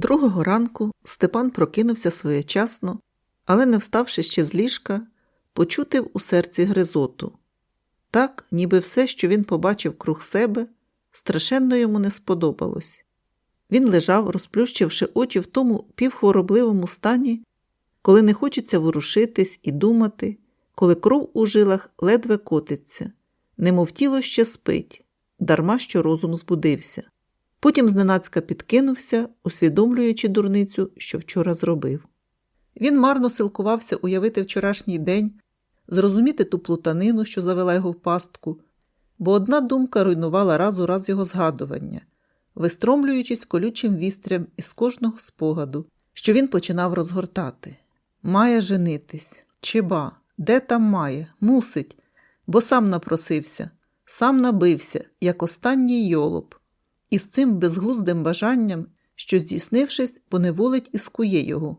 Другого ранку Степан прокинувся своєчасно, але, не вставши ще з ліжка, почутив у серці гризоту. Так, ніби все, що він побачив круг себе, страшенно йому не сподобалось. Він лежав, розплющивши очі в тому півхворобливому стані, коли не хочеться ворушитись і думати, коли кров у жилах ледве котиться, немов тіло ще спить, дарма що розум збудився. Потім зненацька підкинувся, усвідомлюючи дурницю, що вчора зробив. Він марно силкувався уявити вчорашній день, зрозуміти ту плутанину, що завела його в пастку, бо одна думка руйнувала раз у раз його згадування, вистромлюючись колючим вістрям із кожного спогаду, що він починав розгортати. Має женитись, чи ба, де там має, мусить, бо сам напросився, сам набився, як останній йолоп, і з цим безглуздим бажанням, що, здійснившись, поневолить і скує його.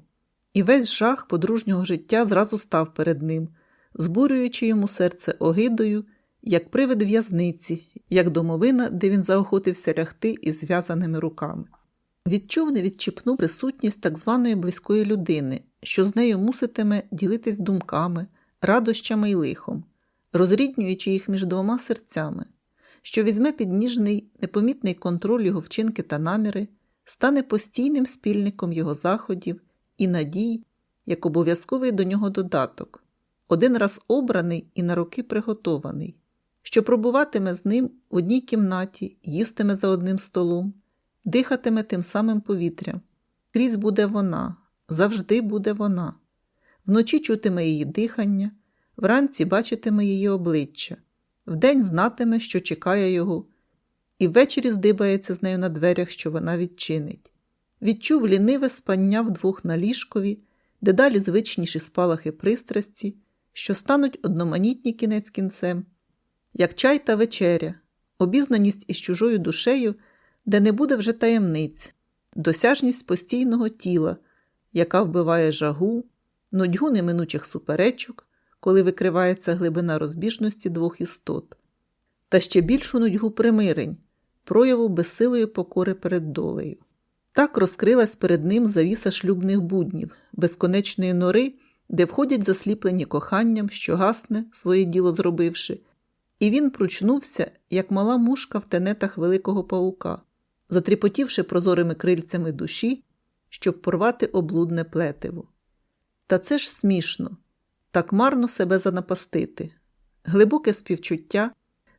І весь жах подружнього життя зразу став перед ним, збурюючи йому серце огидою, як привид в'язниці, як домовина, де він заохотився лягти із зв'язаними руками. Відчув невідчіпну присутність так званої близької людини, що з нею муситиме ділитись думками, радощами і лихом, розріднюючи їх між двома серцями, що візьме під ніжний, непомітний контроль його вчинки та наміри, стане постійним спільником його заходів і надій, як обов'язковий до нього додаток, один раз обраний і на роки приготований, що пробуватиме з ним в одній кімнаті, їстиме за одним столом, дихатиме тим самим повітрям. Крізь буде вона, завжди буде вона. Вночі чутиме її дихання, вранці бачитиме її обличчя, вдень знатиме, що чекає його, і ввечері здибається з нею на дверях, що вона відчинить. Відчув ліниве спання вдвох на ліжкові, дедалі звичніші спалахи пристрасті, що стануть одноманітні кінець кінцем, як чай та вечеря, обізнаність із чужою душею, де не буде вже таємниць, досяжність постійного тіла, яка вбиває жагу, нудьгу неминучих суперечок, коли викривається глибина розбіжності двох істот, та ще більшу нудьгу примирень, прояву безсилої покори перед долею. Так розкрилась перед ним завіса шлюбних буднів, безконечної нори, де входять засліплені коханням, що гасне, своє діло зробивши, і він пручнувся, як мала мушка в тенетах великого паука, затріпотівши прозорими крильцями душі, щоб порвати облудне плетиво. Та це ж смішно, так марно себе занапастити. Глибоке співчуття,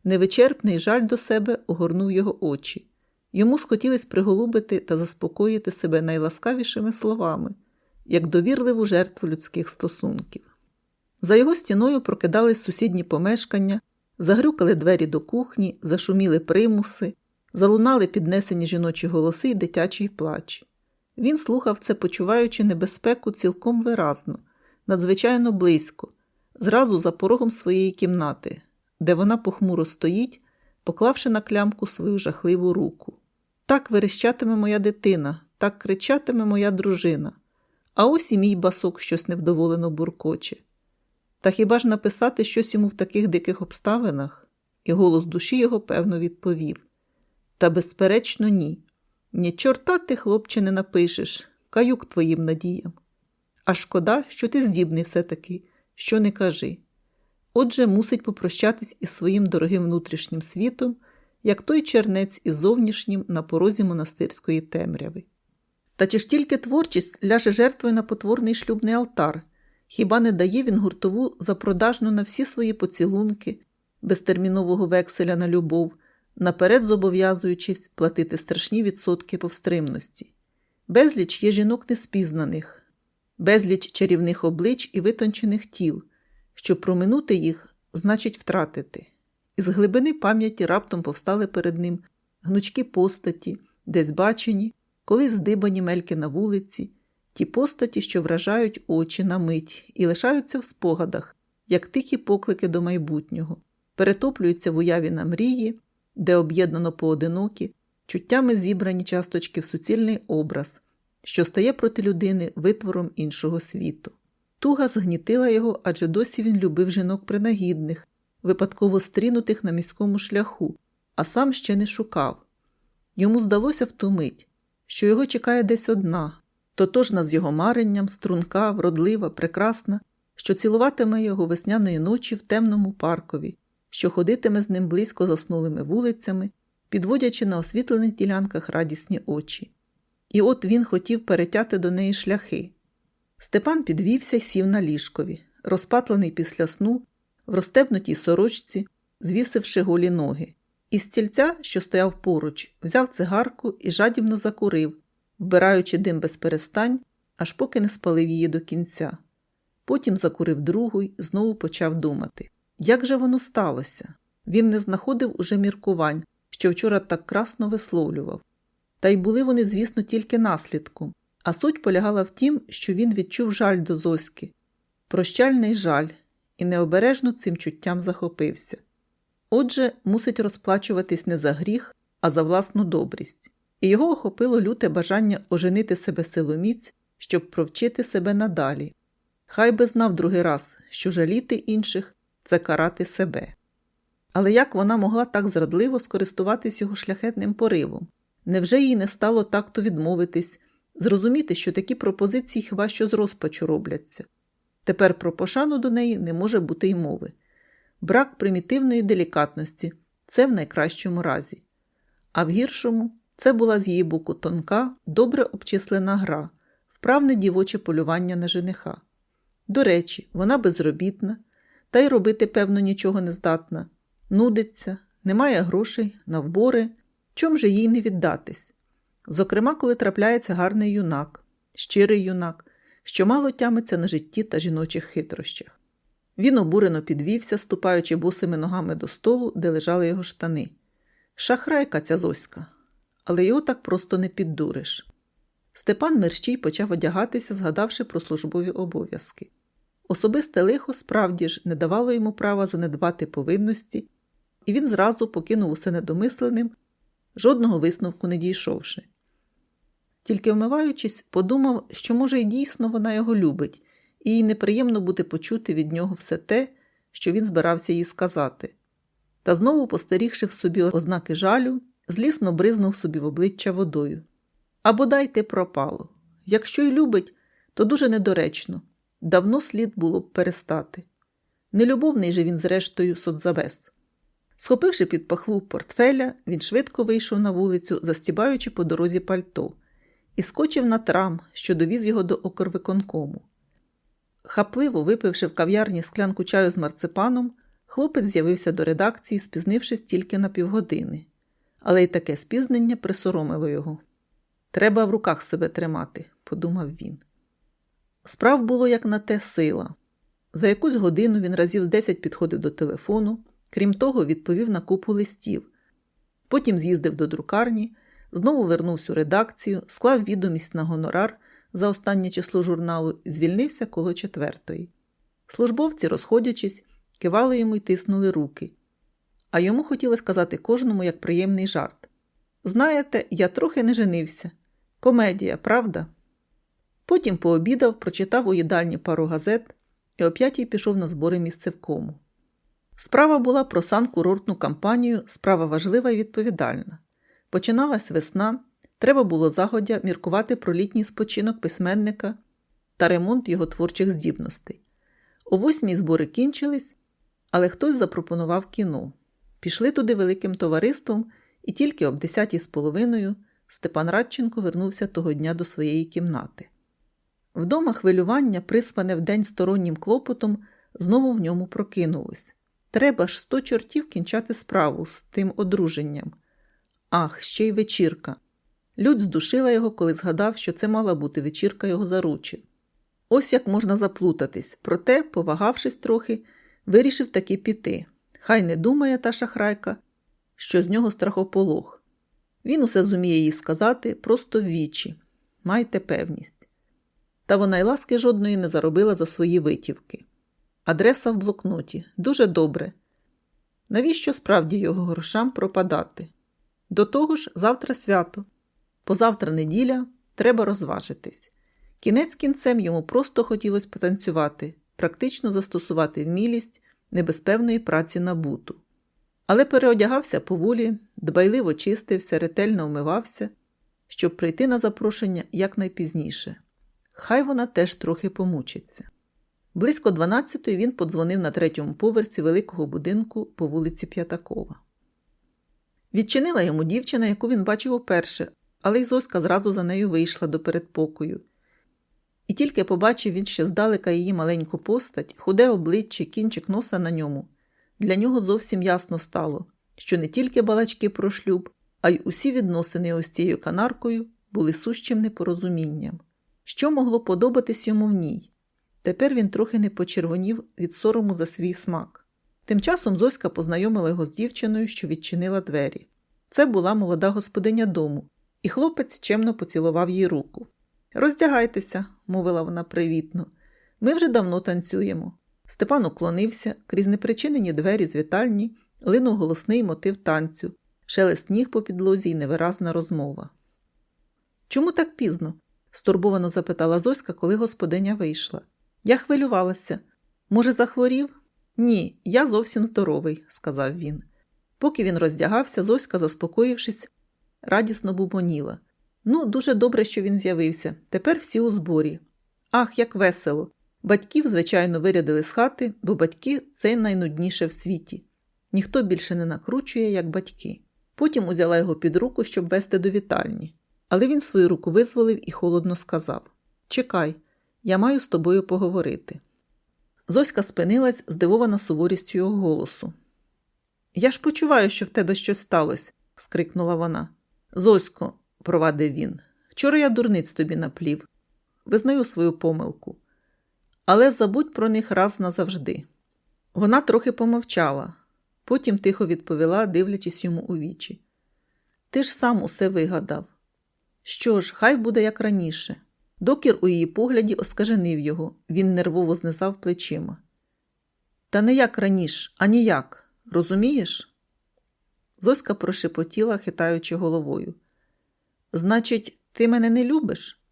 невичерпний жаль до себе огорнув його очі. Йому схотілось приголубити та заспокоїти себе найласкавішими словами, як довірливу жертву людських стосунків. За його стіною прокидались сусідні помешкання, загрюкали двері до кухні, зашуміли примуси, залунали піднесені жіночі голоси й дитячий плач. Він слухав це, почуваючи небезпеку цілком виразно, надзвичайно близько, зразу за порогом своєї кімнати, де вона похмуро стоїть, поклавши на клямку свою жахливу руку. Так верещатиме моя дитина, так кричатиме моя дружина. А ось і мій басок щось невдоволено буркоче. Та хіба ж написати щось йому в таких диких обставинах? І голос душі його певно відповів. Та, безперечно, ні. Ні чорта ти, хлопче, не напишеш, каюк твоїм надіям. А шкода, що ти здібний все-таки, що не кажи. Отже, мусить попрощатись із своїм дорогим внутрішнім світом, як той чернець із зовнішнім на порозі монастирської темряви. Та чи ж тільки творчість ляже жертвою на потворний шлюбний алтар, хіба не дає він гуртову запродажну на всі свої поцілунки, безтермінового векселя на любов, наперед зобов'язуючись платити страшні відсотки повстримності? Безліч є жінок неспізнаних, безліч чарівних облич і витончених тіл, що проминути їх значить втратити. Із глибини пам'яті раптом повстали перед ним гнучкі постаті, десь бачені, колись здибані мельки на вулиці, ті постаті, що вражають очі на мить і лишаються в спогадах, як тихі поклики до майбутнього, перетоплюються в уяві на мрії, де об'єднано поодинокі, чуттями зібрані часточки в суцільний образ, що стає проти людини витвором іншого світу. Туга згнітила його, адже досі він любив жінок принагідних, випадково стрінутих на міському шляху, а сам ще не шукав. Йому здалося в ту мить, що його чекає десь одна, тотожна з його маренням, струнка, вродлива, прекрасна, що цілуватиме його весняної ночі в темному паркові, що ходитиме з ним близько заснулими вулицями, підводячи на освітлених ділянках радісні очі. І от він хотів перетяти до неї шляхи. Степан підвівся сів на ліжкові, розпатлений після сну, в розстебнутій сорочці, звісивши голі ноги. Із стільця, що стояв поруч, взяв цигарку і жадібно закурив, вбираючи дим без перестань, аж поки не спалив її до кінця. Потім закурив другу й знову почав думати. Як же воно сталося? Він не знаходив уже міркувань, що вчора так красно висловлював. Та й були вони, звісно, тільки наслідком, а суть полягала в тім, що він відчув жаль до Зоськи, прощальний жаль, і необережно цим чуттям захопився. Отже, мусить розплачуватись не за гріх, а за власну добрість, і його охопило люте бажання оженити себе силоміць, щоб провчити себе надалі. Хай би знав другий раз, що жаліти інших це карати себе. Але як вона могла так зрадливо скористуватись його шляхетним поривом? Невже їй не стало такту відмовитись, зрозуміти, що такі пропозиції хіба що з розпачу робляться? Тепер про пошану до неї не може бути й мови. Брак примітивної делікатності це в найкращому разі. А в гіршому це була з її боку тонка, добре обчислена гра, вправне дівоче полювання на жениха. До речі, вона безробітна, та й робити, певно, нічого не здатна, нудиться, немає грошей на вбори, чом же їй не віддатись? Зокрема, коли трапляється гарний юнак, щирий юнак, що мало тямиться на житті та жіночих хитрощах. Він обурено підвівся, ступаючи босими ногами до столу, де лежали його штани. Шахрайка ця зоська, але його так просто не піддуриш. Степан мерщій почав одягатися, згадавши про службові обов'язки. Особисте лихо справді ж не давало йому права занедбати повинності, і він зразу покинув усе недомисленим, жодного висновку не дійшовши. Тільки вмиваючись, подумав, що, може, і дійсно вона його любить, і їй неприємно буде почути від нього все те, що він збирався їй сказати. Та знову, постарігши в собі ознаки жалю, злісно бризнув собі в обличчя водою. А бодай ти пропало. Якщо й любить, то дуже недоречно. Давно слід було б перестати. Нелюбовний же він, зрештою, соцзавес. Схопивши під пахву портфеля, він швидко вийшов на вулицю, застібаючи по дорозі пальто, і скочив на трам, що довіз його до окорвиконкому. Хапливо випивши в кав'ярні склянку чаю з марципаном, хлопець з'явився до редакції, спізнившись тільки на півгодини. Але й таке спізнення присоромило його. Треба в руках себе тримати, подумав він. Справ було як на те сила. За якусь годину він разів з десять підходив до телефону, крім того, відповів на купу листів. Потім з'їздив до друкарні, знову вернувся у редакцію, склав відомість на гонорар за останнє число журналу і звільнився коло четвертої. Службовці, розходячись, кивали йому й тиснули руки. А йому хотіли сказати кожному як приємний жарт. Знаєте, я трохи не женився. Комедія, правда? Потім пообідав, прочитав у їдальні пару газет і о п'ятій пішов на збори місцевкому. Справа була про санкурортну кампанію, справа важлива і відповідальна. Починалась весна, треба було загодя міркувати про літній спочинок письменника та ремонт його творчих здібностей. О восьмій збори кінчились, але хтось запропонував кіно. Пішли туди великим товариством, і тільки об десятій з половиною Степан Радченко вернувся того дня до своєї кімнати. Вдома хвилювання, приспане вдень стороннім клопотом, знову в ньому прокинулось. Треба ж сто чортів кінчати справу з тим одруженням. Ах, ще й вечірка. Людь здушила його, коли згадав, що це мала бути вечірка його заручин. Ось як можна заплутатись, проте, повагавшись трохи, вирішив таки піти. Хай не думає та шахрайка, що з нього страхополох. Він усе зуміє їй сказати просто в вічі. Майте певність. Та вона й ласки жодної не заробила за свої витівки. Адреса в блокноті дуже добре. Навіщо справді його грошам пропадати? До того ж, завтра свято. Позавтра неділя треба розважитись. Кінець кінцем йому просто хотілося потанцювати, практично застосувати вмілість небезпевної праці на буту. Але переодягався поволі, дбайливо чистився, ретельно вмивався, щоб прийти на запрошення якнайпізніше. Хай вона теж трохи помучиться. Близько 12-ї він подзвонив на третьому поверсі великого будинку по вулиці П'ятакова. Відчинила йому дівчина, яку він бачив уперше, але й Зоська зразу за нею вийшла до передпокою. І тільки побачив він ще здалека її маленьку постать, худе обличчя, кінчик носа на ньому. Для нього зовсім ясно стало, що не тільки балачки про шлюб, а й усі відносини ось цією канаркою були сущим непорозумінням. Що могло подобатись йому в ній? Тепер він трохи не почервонів від сорому за свій смак. Тим часом Зоська познайомила його з дівчиною, що відчинила двері. Це була молода господиня дому, і хлопець чемно поцілував їй руку. Роздягайтеся, мовила вона привітно. Ми вже давно танцюємо. Степан уклонився, крізь непричинені двері з вітальні, линув голосний мотив танцю, шелест ніг по підлозі й невиразна розмова. Чому так пізно? стурбовано запитала Зоська, коли господиня вийшла. Я хвилювалася. Може, захворів? Ні, я зовсім здоровий, сказав він. Поки він роздягався, Зоська, заспокоївшись, радісно бубоніла. Ну, дуже добре, що він з'явився. Тепер всі у зборі. Ах, як весело! Батьків, звичайно, вирядили з хати, бо батьки це найнудніше в світі. Ніхто більше не накручує, як батьки. Потім узяла його під руку, щоб вести до вітальні. Але він свою руку визволив і холодно сказав Чекай, я маю з тобою поговорити. Зоська спинилась, здивована суворістю його голосу. Я ж почуваю, що в тебе щось сталося, скрикнула вона. Зосько, провадив він, вчора я дурниць тобі наплів. Визнаю свою помилку. Але забудь про них раз назавжди. Вона трохи помовчала, потім тихо відповіла, дивлячись йому у вічі. Ти ж сам усе вигадав. Що ж, хай буде як раніше. Докір у її погляді оскаженив його, він нервово знизав плечима. Та не як раніше, а ніяк. Розумієш? Зоська прошепотіла, хитаючи головою. Значить, ти мене не любиш?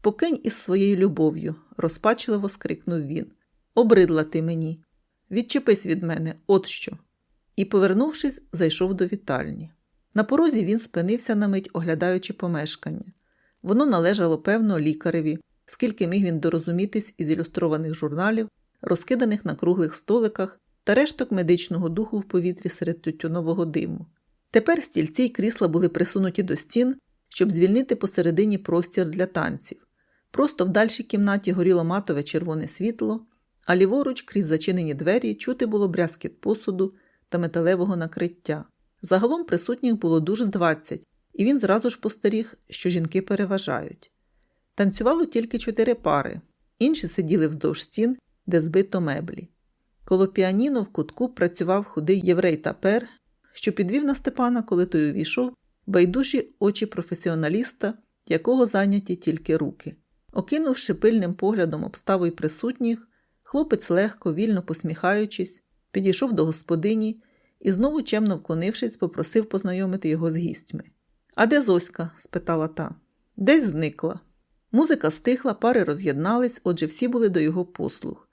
Покинь із своєю любов'ю, розпачливо скрикнув він. Обридла ти мені. Відчепись від мене, от що. І, повернувшись, зайшов до вітальні. На порозі він спинився на мить, оглядаючи помешкання. Воно належало, певно, лікареві, скільки міг він дорозумітись із ілюстрованих журналів, розкиданих на круглих столиках та решток медичного духу в повітрі серед тютюнового диму. Тепер стільці й крісла були присунуті до стін, щоб звільнити посередині простір для танців. Просто в дальшій кімнаті горіло матове червоне світло, а ліворуч, крізь зачинені двері, чути було брязкіт посуду та металевого накриття. Загалом присутніх було дуже з двадцять, і він зразу ж постеріг, що жінки переважають. Танцювало тільки чотири пари, інші сиділи вздовж стін, де збито меблі. Коло піаніно в кутку працював худий єврей тапер, що підвів на Степана, коли той увійшов, байдужі очі професіоналіста, якого зайняті тільки руки. Окинувши пильним поглядом обставу й присутніх, хлопець легко, вільно посміхаючись, підійшов до господині і, знову чемно вклонившись, попросив познайомити його з гістьми. А де Зоська? спитала та. Десь зникла. Музика стихла, пари роз'єднались, отже, всі були до його послуг.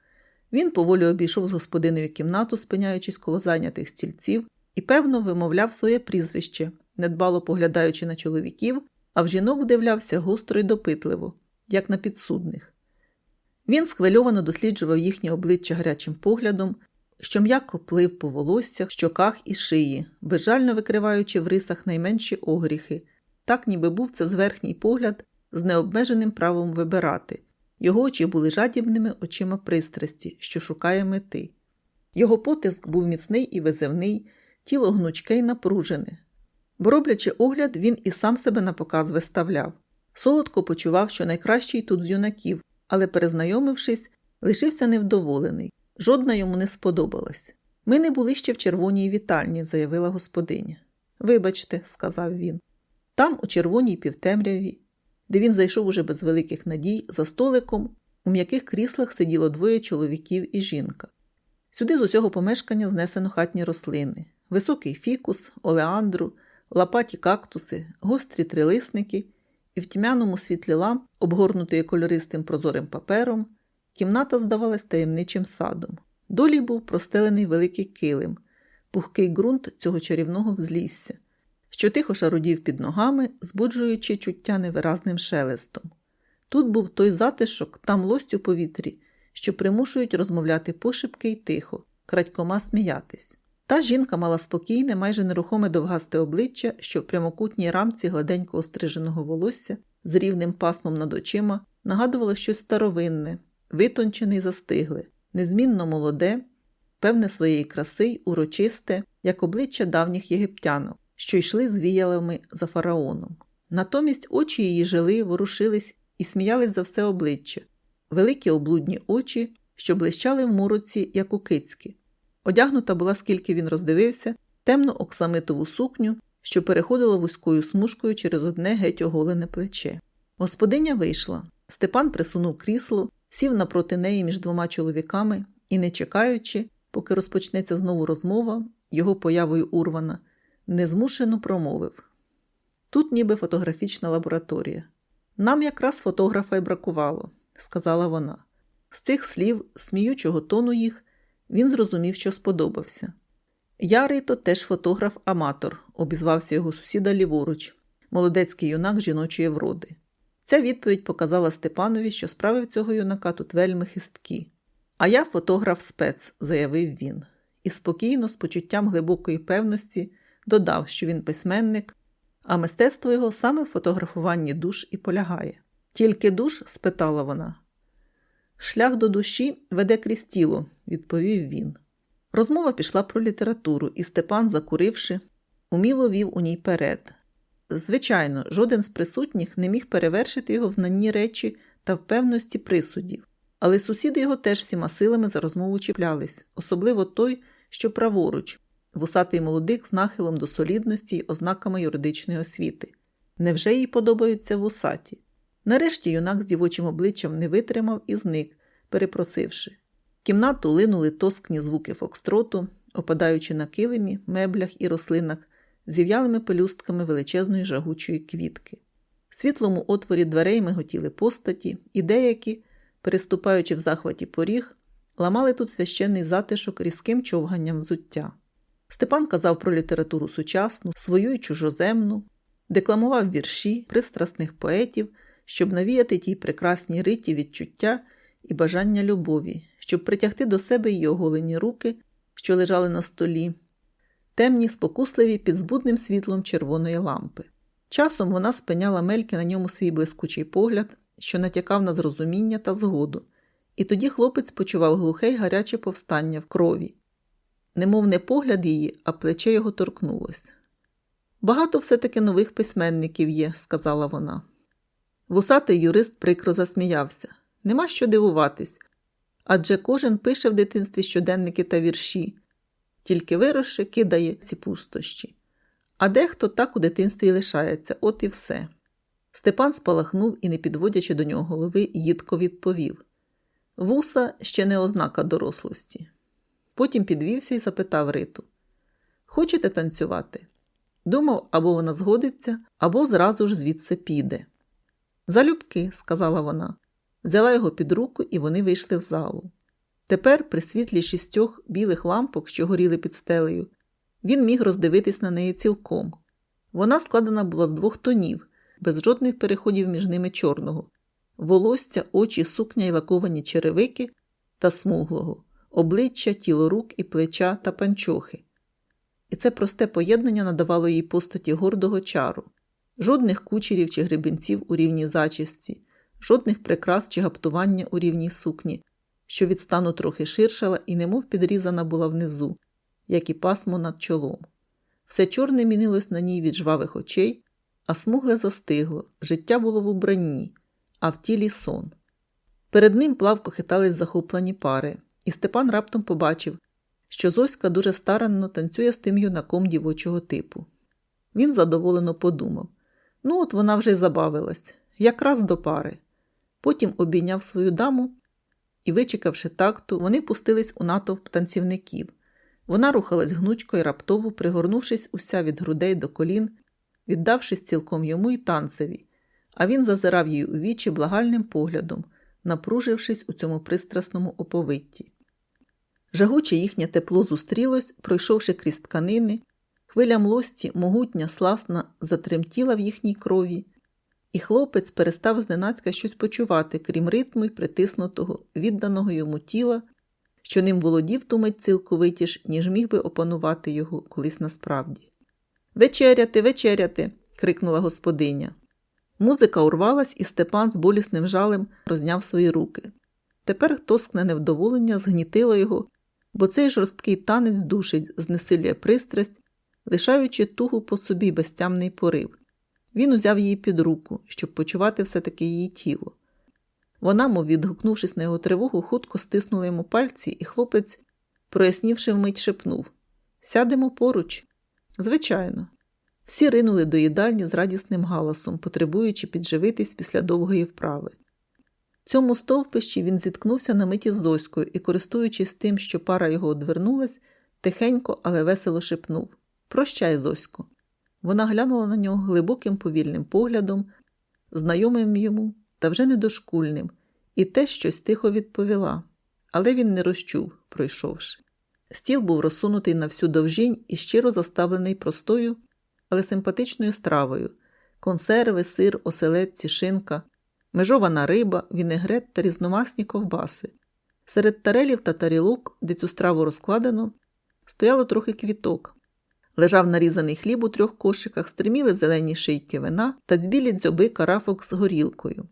Він поволі обійшов з господиною кімнату, спиняючись коло зайнятих стільців, і, певно, вимовляв своє прізвище, недбало поглядаючи на чоловіків, а в жінок вдивлявся гостро й допитливо, як на підсудних. Він схвильовано досліджував їхнє обличчя гарячим поглядом, що м'яко плив по волоссях, щоках і шиї, безжально викриваючи в рисах найменші огріхи, так ніби був це зверхній погляд з необмеженим правом вибирати. Його очі були жадібними очима пристрасті, що шукає мети. Його потиск був міцний і визивний, тіло гнучке й напружене. Бо роблячи огляд, він і сам себе на показ виставляв. Солодко почував, що найкращий тут з юнаків, але, перезнайомившись, лишився невдоволений. Жодна йому не сподобалась. Ми не були ще в червоній вітальні, заявила господиня. Вибачте, сказав він. Там, у червоній півтемряві, де він зайшов уже без великих надій, за столиком, у м'яких кріслах сиділо двоє чоловіків і жінка. Сюди з усього помешкання знесено хатні рослини, високий фікус, олеандру, лопаті кактуси, гострі трилисники, і в тьмяному світлі ламп, обгорнутої кольористим прозорим папером, кімната здавалась таємничим садом. Долі був простелений великий килим, пухкий ґрунт цього чарівного взлісся, що тихо шарудів під ногами, збуджуючи чуття невиразним шелестом. Тут був той затишок, там лость у повітрі, що примушують розмовляти пошепки й тихо, крадькома сміятись. Та жінка мала спокійне, майже нерухоме довгасте обличчя, що в прямокутній рамці гладенько остриженого волосся з рівним пасмом над очима нагадувало щось старовинне, витончене й застигле, незмінно молоде, певне своєї краси й урочисте, як обличчя давніх єгиптянок, що йшли з віялами за фараоном. Натомість очі її жили, ворушились і сміялись за все обличчя, великі облудні очі, що блищали в мороці, як у кицьки. Одягнута була, скільки він роздивився, темну оксамитову сукню, що переходила вузькою смужкою через одне геть оголене плече. Господиня вийшла. Степан присунув крісло, сів напроти неї між двома чоловіками і, не чекаючи, поки розпочнеться знову розмова, його появою урвана, незмушено промовив тут ніби фотографічна лабораторія. Нам якраз фотографа й бракувало, сказала вона. З цих слів, сміючого тону їх, він зрозумів, що сподобався. Ярий то теж фотограф-аматор, обізвався його сусіда ліворуч, молодецький юнак жіночої вроди. Ця відповідь показала Степанові, що справи в цього юнака тут вельми хисткі. А я фотограф спец, заявив він, і спокійно, з почуттям глибокої певності, додав, що він письменник, а мистецтво його саме в фотографуванні душ і полягає. Тільки душ? спитала вона. Шлях до душі веде крізь тіло, відповів він. Розмова пішла про літературу, і Степан, закуривши, уміло вів у ній перед. Звичайно, жоден з присутніх не міг перевершити його в знанні речі та впевності присудів, але сусіди його теж всіма силами за розмову чіплялись, особливо той, що праворуч, вусатий молодик з нахилом до солідності й ознаками юридичної освіти. Невже їй подобаються вусаті? Нарешті юнак з дівочим обличчям не витримав і зник, перепросивши. В кімнату линули тоскні звуки фокстроту, опадаючи на килимі, меблях і рослинах, зів'ялими пелюстками величезної жагучої квітки. В світлому отворі дверей миготіли постаті, і деякі, переступаючи в захваті поріг, ламали тут священний затишок різким човганням взуття. Степан казав про літературу сучасну, свою й чужоземну, декламував вірші пристрасних поетів, щоб навіяти тій прекрасній риті відчуття і бажання любові, щоб притягти до себе її оголені руки, що лежали на столі, темні, спокусливі під збудним світлом червоної лампи. Часом вона спиняла мельки на ньому свій блискучий погляд, що натякав на зрозуміння та згоду, і тоді хлопець почував глухе й гаряче повстання в крові. Немов не погляд її, а плече його торкнулось. Багато все-таки нових письменників є, сказала вона. Вусатий юрист прикро засміявся. Нема що дивуватись. Адже кожен пише в дитинстві щоденники та вірші, тільки виросши кидає ці пустощі. А дехто так у дитинстві лишається, от і все. Степан спалахнув і, не підводячи до нього голови, їдко відповів Вуса ще не ознака дорослості. Потім підвівся і запитав Риту Хочете танцювати? Думав, або вона згодиться, або зразу ж звідси піде. Залюбки, сказала вона, взяла його під руку, і вони вийшли в залу. Тепер, при світлі шістьох білих лампок, що горіли під стелею, він міг роздивитись на неї цілком. Вона складена була з двох тонів, без жодних переходів між ними чорного, волосся, очі, сукня й лаковані черевики та смуглого, обличчя, тіло рук і плеча та панчохи. І це просте поєднання надавало їй постаті гордого чару, жодних кучерів чи гребінців у рівній зачісті, жодних прикрас чи гаптування у рівній сукні, що від стану трохи ширшала і немов підрізана була внизу, як і пасмо над чолом. Все чорне мінилось на ній від жвавих очей, а смугле застигло, життя було в убранні, а в тілі сон. Перед ним плавко хитались захоплені пари, і Степан раптом побачив, що Зоська дуже старанно танцює з тим юнаком дівочого типу. Він задоволено подумав ну, от вона вже й забавилась, якраз до пари. Потім обійняв свою даму і, вичекавши такту, вони пустились у натовп танцівників. Вона рухалась гнучко і раптово, пригорнувшись уся від грудей до колін, віддавшись цілком йому і танцеві, а він зазирав їй у вічі благальним поглядом, напружившись у цьому пристрасному оповитті. Жагуче їхнє тепло зустрілось, пройшовши крізь тканини, Хвиля млості, могутня, сласна, затремтіла в їхній крові, і хлопець перестав зненацька щось почувати, крім ритму й притиснутого, відданого йому тіла, що ним володів ту мить цілковитіш, ніж міг би опанувати його колись насправді. Вечеряти, вечеряти. крикнула господиня. Музика урвалась, і Степан з болісним жалем розняв свої руки. Тепер тоскне невдоволення згнітило його, бо цей жорсткий танець душить, знесилює пристрасть, лишаючи тугу по собі безтямний порив. Він узяв її під руку, щоб почувати все-таки її тіло. Вона, мов відгукнувшись на його тривогу, хутко стиснула йому пальці, і хлопець, прояснівши вмить, шепнув Сядемо поруч. Звичайно. Всі ринули до їдальні з радісним галасом, потребуючи підживитись після довгої вправи. Цьому стовпищі він зіткнувся на миті з Зоською і, користуючись тим, що пара його одвернулась, тихенько, але весело шепнув Прощай, Зосько. Вона глянула на нього глибоким повільним поглядом, знайомим йому та вже недошкульним, і те щось тихо відповіла, але він не розчув, пройшовши. Стіл був розсунутий на всю довжінь і щиро заставлений простою, але симпатичною стравою консерви, сир, оселедці, шинка, межована риба, вінегрет та різномасні ковбаси. Серед тарелів та тарілок, де цю страву розкладено, стояло трохи квіток. Лежав нарізаний хліб у трьох кошиках, стриміли зелені шийки вина та білі дзьоби карафок з горілкою.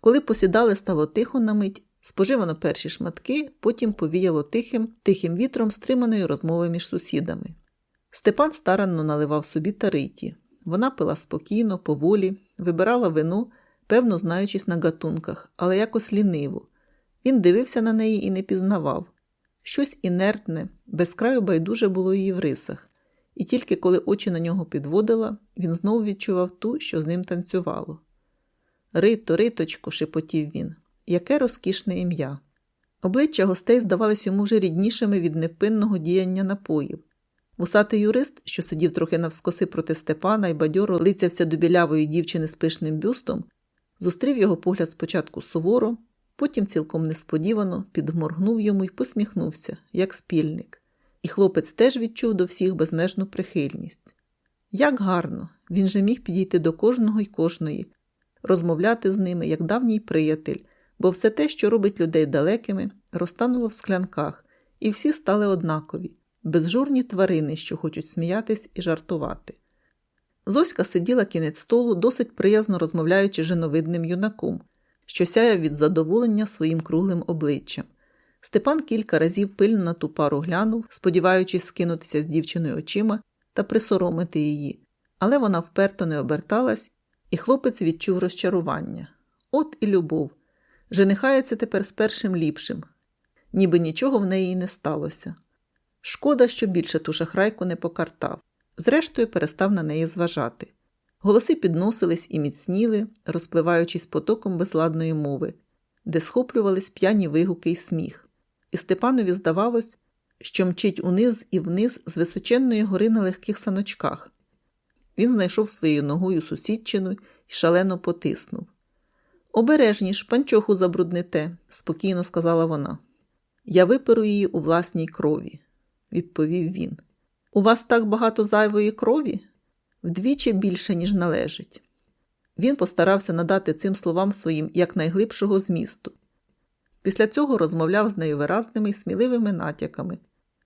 Коли посідали, стало тихо на мить, споживано перші шматки, потім повіяло тихим, тихим вітром стриманої розмови між сусідами. Степан старанно наливав собі тариті. Вона пила спокійно, поволі, вибирала вино, певно, знаючись на гатунках, але якось ліниво. Він дивився на неї і не пізнавав. Щось інертне, безкраю байдуже було її в рисах, і тільки коли очі на нього підводила, він знову відчував ту, що з ним танцювало. Рито, риточко, шепотів він, яке розкішне ім'я. Обличчя гостей здавались йому вже ріднішими від невпинного діяння напоїв. Вусатий юрист, що сидів трохи навскоси проти Степана і бадьоро лицявся до білявої дівчини з пишним бюстом, зустрів його погляд спочатку суворо, потім цілком несподівано підморгнув йому і посміхнувся, як спільник. І хлопець теж відчув до всіх безмежну прихильність. Як гарно! Він же міг підійти до кожного й кожної, розмовляти з ними, як давній приятель, бо все те, що робить людей далекими, розтануло в склянках, і всі стали однакові, безжурні тварини, що хочуть сміятись і жартувати. Зоська сиділа кінець столу, досить приязно розмовляючи женовидним юнаком, що сяяв від задоволення своїм круглим обличчям. Степан кілька разів пильно на ту пару глянув, сподіваючись скинутися з дівчиною очима та присоромити її, але вона вперто не оберталась, і хлопець відчув розчарування. От і любов. Женихається тепер з першим ліпшим, ніби нічого в неї не сталося. Шкода, що більше ту шахрайку не покартав, зрештою перестав на неї зважати. Голоси підносились і міцніли, розпливаючись потоком безладної мови, де схоплювались п'яні вигуки й сміх. І Степанові здавалось, що мчить униз і вниз з височенної гори на легких саночках. Він знайшов своєю ногою сусідчину і шалено потиснув. Обережніш, панчоху забрудните, спокійно сказала вона. Я виперу її у власній крові, відповів він. У вас так багато зайвої крові? Вдвічі більше, ніж належить. Він постарався надати цим словам своїм якнайглибшого змісту. Після цього розмовляв з нею виразними й сміливими натяками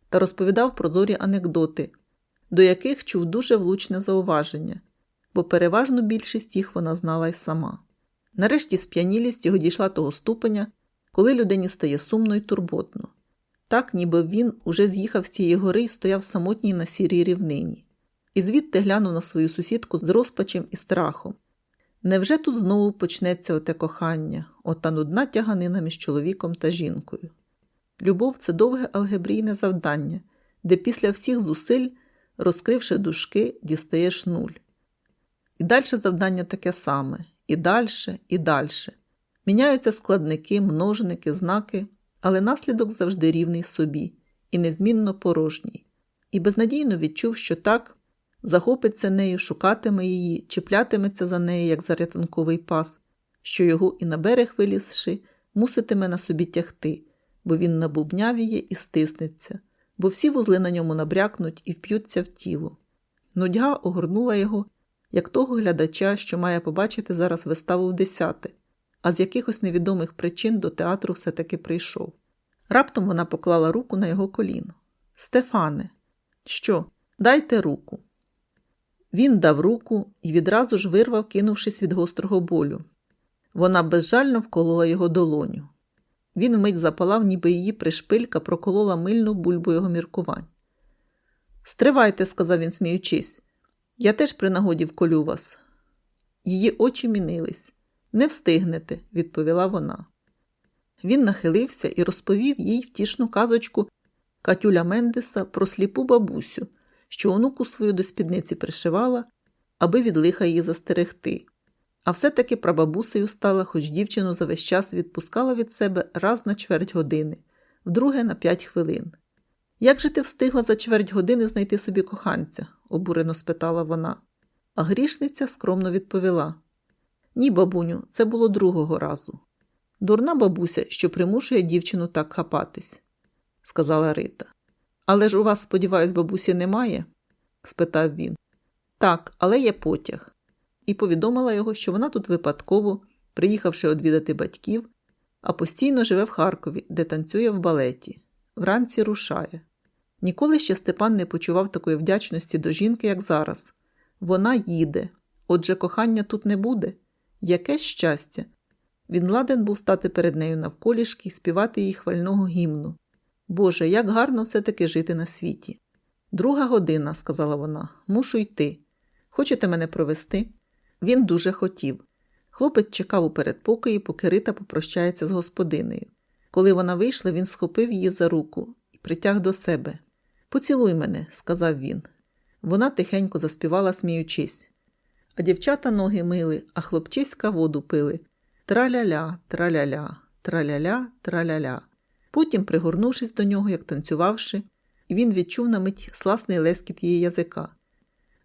та розповідав прозорі анекдоти, до яких чув дуже влучне зауваження, бо переважну більшість їх вона знала й сама. Нарешті сп'янілість його дійшла того ступеня, коли людині стає сумно й турботно. Так, ніби він уже з'їхав з цієї гори і стояв самотній на сірій рівнині, і звідти глянув на свою сусідку з розпачем і страхом. Невже тут знову почнеться оте кохання, ота нудна тяганина між чоловіком та жінкою? Любов це довге алгебрійне завдання, де після всіх зусиль, розкривши дужки, дістаєш нуль. І далі завдання таке саме, і дальше, і дальше. Міняються складники, множники, знаки, але наслідок завжди рівний собі і незмінно порожній. І безнадійно відчув, що так захопиться нею, шукатиме її, чіплятиметься за неї, як за рятунковий пас, що його і на берег вилізши, муситиме на собі тягти, бо він набубнявіє і стиснеться, бо всі вузли на ньому набрякнуть і вп'ються в тіло. Нудьга огорнула його, як того глядача, що має побачити зараз виставу в десяте, а з якихось невідомих причин до театру все-таки прийшов. Раптом вона поклала руку на його коліно. Стефане, що, дайте руку. Він дав руку і відразу ж вирвав, кинувшись від гострого болю. Вона безжально вколола його долоню. Він вмить запалав, ніби її пришпилька проколола мильну бульбу його міркувань. Стривайте, сказав він, сміючись. Я теж при нагоді вколю вас. Її очі мінились. Не встигнете, відповіла вона. Він нахилився і розповів їй втішну казочку Катюля Мендеса про сліпу бабусю, що онуку свою до спідниці пришивала, аби від лиха її застерегти. А все-таки прабабусею стала, хоч дівчину за весь час відпускала від себе раз на чверть години, вдруге на п'ять хвилин. Як же ти встигла за чверть години знайти собі коханця? обурено спитала вона. А грішниця скромно відповіла: Ні, бабуню, це було другого разу. Дурна бабуся, що примушує дівчину так хапатись, сказала Рита. Але ж у вас, сподіваюсь, бабусі немає? спитав він. Так, але є потяг. І повідомила його, що вона тут випадково, приїхавши одвідати батьків, а постійно живе в Харкові, де танцює в балеті. Вранці рушає. Ніколи ще Степан не почував такої вдячності до жінки, як зараз. Вона їде, отже, кохання тут не буде. Яке щастя! Він ладен був стати перед нею навколішки і співати їй хвального гімну. Боже, як гарно все-таки жити на світі. Друга година, сказала вона, мушу йти. Хочете мене провести? Він дуже хотів. Хлопець чекав у передпокої, поки Рита попрощається з господинею. Коли вона вийшла, він схопив її за руку і притяг до себе. Поцілуй мене, сказав він. Вона тихенько заспівала, сміючись. А дівчата ноги мили, а хлопчиська воду пили. Траля-ля, траля-ля, траля-ля, траля-ля. Потім, пригорнувшись до нього, як танцювавши, він відчув на мить сласний лескіт її язика.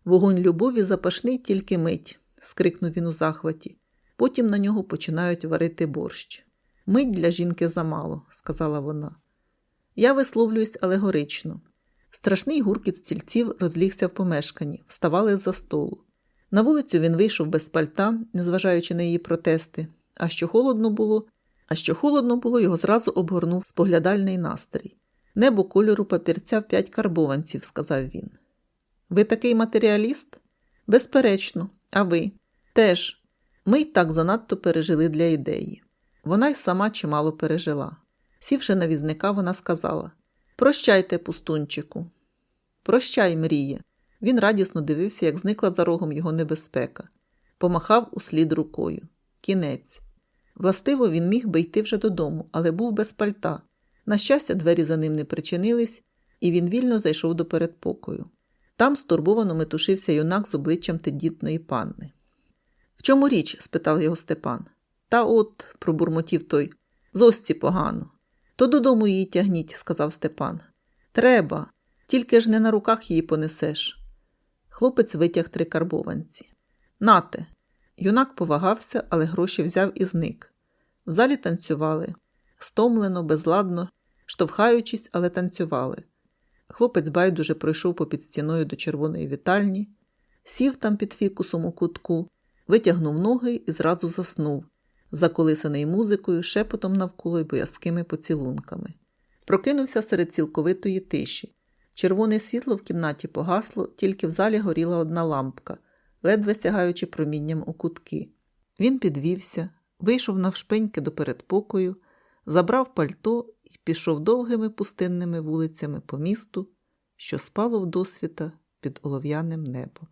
Вогонь любові запашний тільки мить, скрикнув він у захваті. Потім на нього починають варити борщ. Мить для жінки замало, сказала вона. Я висловлююсь алегорично. Страшний гуркіт стільців розлігся в помешканні, вставали з-за столу. На вулицю він вийшов без пальта, незважаючи на її протести, а що холодно було, а що холодно було, його зразу обгорнув споглядальний настрій. Небо кольору папірця в п'ять карбованців, сказав він. Ви такий матеріаліст? Безперечно, а ви? Теж. Ми й так занадто пережили для ідеї. Вона й сама чимало пережила. Сівши на візника, вона сказала Прощайте, пустунчику. Прощай, мріє. Він радісно дивився, як зникла за рогом його небезпека. Помахав услід рукою. Кінець. Властиво, він міг би йти вже додому, але був без пальта. На щастя, двері за ним не причинились, і він вільно зайшов до передпокою. Там стурбовано метушився юнак з обличчям тендітної панни. В чому річ? спитав його Степан. Та от, пробурмотів той, зосці погано. То додому її тягніть, сказав Степан. Треба, тільки ж не на руках її понесеш. Хлопець витяг три карбованці. Нате. Юнак повагався, але гроші взяв і зник. В залі танцювали. Стомлено, безладно, штовхаючись, але танцювали. Хлопець байдуже пройшов попід стіною до червоної вітальні, сів там під фікусом у кутку, витягнув ноги і зразу заснув, заколисаний музикою, шепотом навколо й боязкими поцілунками. Прокинувся серед цілковитої тиші. Червоне світло в кімнаті погасло, тільки в залі горіла одна лампка, ледве сягаючи промінням у кутки. Він підвівся, вийшов навшпиньки до передпокою, забрав пальто і пішов довгими пустинними вулицями по місту, що спало вдосвіта під олов'яним небом.